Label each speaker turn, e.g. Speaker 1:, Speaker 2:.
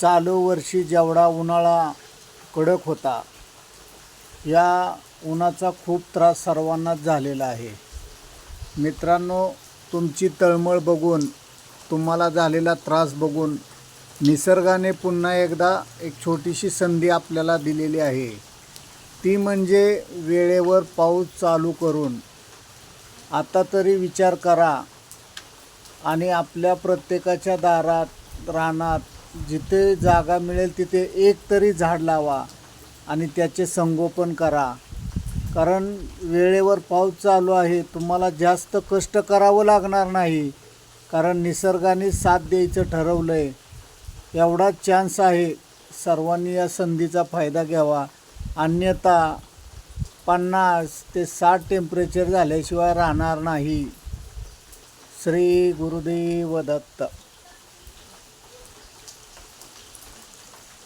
Speaker 1: चालू वर्षी जेवढा उन्हाळा कडक होता या उन्हाचा खूप त्रास सर्वांनाच झालेला आहे. मित्रांनो तुमची तळमळ बघून तुम्हाला झालेला त्रास बघून निसर्गाने पुन्हा एकदा एक छोटीशी संधी आपल्याला दिलेली आहे. ती म्हणजे वेळेवर पाऊस चालू करून आता तरी विचार करा आणि आपल्या प्रत्येकाच्या दारात रानात जिथे जागा मिळेल तिथे एक तरी झाड लावा आणि त्याचे संगोपन करा. कारण वेळेवर पाऊस चालू आहे तुम्हाला जास्त कष्ट करावं लागणार नाही. कारण निसर्गाने साथ द्यायचं ठरवलं आहे एवढा चान्स आहे. सर्वांनी या संधीचा फायदा घ्यावा. अन्यथा पन्नास ते साठ टेम्परेचर झाल्याशिवाय राहणार नाही. श्री गुरुदेव दत्त.